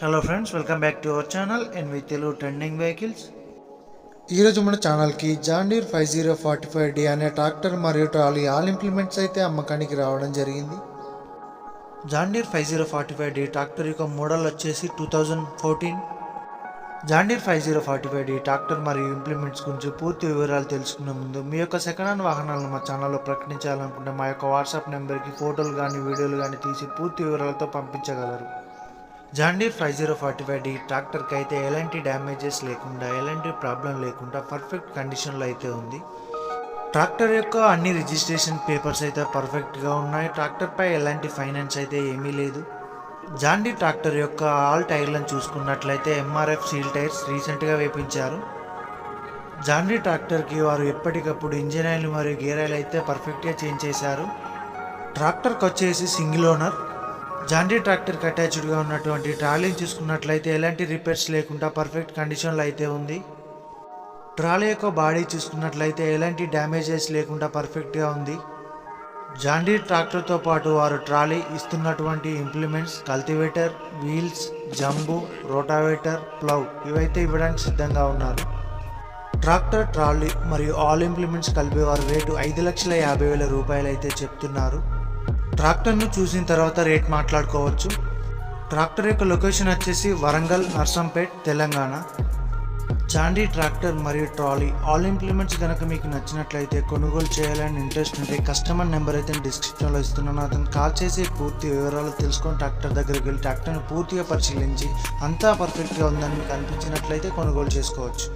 Hello friends welcome back to our channel and with Telugu trending vehicles ఈరోజు మన ఛానల్కి John Deere five zero forty five D అనే tractor మరియు trolley all implements అయితే అమ్మకానికి రావడం జరిగింది. John Deere five zero forty five D tractor యొక్క మోడల్ వచ్చేసి two thousand fourteen John Deere five zero forty five D tractor మరియు implements గురించి పూర్తి వివరాలు తెలుసుకునే ముందు మీ యొక్క సెకండ్ హ్యాండ్ వాహనాలను మా ఛానల్లో ప్రకటించాలనుకుంటే మా యొక్క వాట్సాప్ నెంబర్కి ఫోటోలు కానీ వీడియోలు కానీ తీసి పూర్తి వివరాలతో పంపించగలరు. John Deere five zero forty five D ట్రాక్టర్కి అయితే ఎలాంటి డ్యామేజెస్ లేకుండా ఎలాంటి ప్రాబ్లం లేకుండా పర్ఫెక్ట్ కండిషన్లో అయితే ఉంది. ట్రాక్టర్ యొక్క అన్ని రిజిస్ట్రేషన్ పేపర్స్ అయితే పర్ఫెక్ట్గా ఉన్నాయి. ట్రాక్టర్పై ఎలాంటి ఫైనాన్స్ అయితే ఏమీ లేదు. జాండీ ట్రాక్టర్ యొక్క ఆల్ టైర్లను చూసుకున్నట్లయితే ఎంఆర్ఎఫ్ సీల్ టైర్స్ రీసెంట్గా వేపించారు. జాండీ ట్రాక్టర్కి వారు ఎప్పటికప్పుడు ఇంజిన్ ఆయిల్ మరియు గేర్ ఆయిల్ అయితే పర్ఫెక్ట్గా చేంజ్ చేశారు. ట్రాక్టర్కి వచ్చేసి సింగిల్ ఓనర్. జాండీ ట్రాక్టర్కి అటాచ్డ్గా ఉన్నటువంటి ట్రాలీని చూసుకున్నట్లయితే ఎలాంటి రిపేర్స్ లేకుండా పర్ఫెక్ట్ కండిషన్లో అయితే ఉంది. ట్రాలీ యొక్క బాడీ చూసుకున్నట్లయితే ఎలాంటి డ్యామేజెస్ లేకుండా పర్ఫెక్ట్గా ఉంది. జాండీ ట్రాక్టర్తో పాటు వారు ట్రాలీ ఇస్తున్నటువంటి ఇంప్లిమెంట్స్ కల్టివేటర్ వీల్స్ జంబు రోటావేటర్ ప్లవ్ ఇవైతే ఇవ్వడానికి సిద్ధంగా ఉన్నారు. ట్రాక్టర్ ట్రాలీ మరియు ఆల్ ఇంప్లిమెంట్స్ కలిపి వారు రేటు ఐదు లక్షల యాభై వేల రూపాయలు అయితే చెప్తున్నారు. ట్రాక్టర్ను చూసిన తర్వాత రేట్ మాట్లాడుకోవచ్చు. ట్రాక్టర్ యొక్క లొకేషన్ వచ్చేసి Warangal Narsampet Telangana. John Deere tractor మరియు ట్రాలీ ఆల్ ఇంప్లిమెంట్స్ కనుక మీకు నచ్చినట్లయితే కొనుగోలు చేయాలని ఇంట్రెస్ట్ ఉంటే కస్టమర్ నెంబర్ అయితే డిస్క్రిప్షన్లో ఇస్తున్నాను. అతను కాల్ చేసి పూర్తి వివరాలు తెలుసుకొని ట్రాక్టర్ దగ్గరికి వెళ్ళి ట్రాక్టర్ను పూర్తిగా పరిశీలించి అంతా పర్ఫెక్ట్గా ఉందని మీకు అనిపించినట్లయితే కొనుగోలు చేసుకోవచ్చు.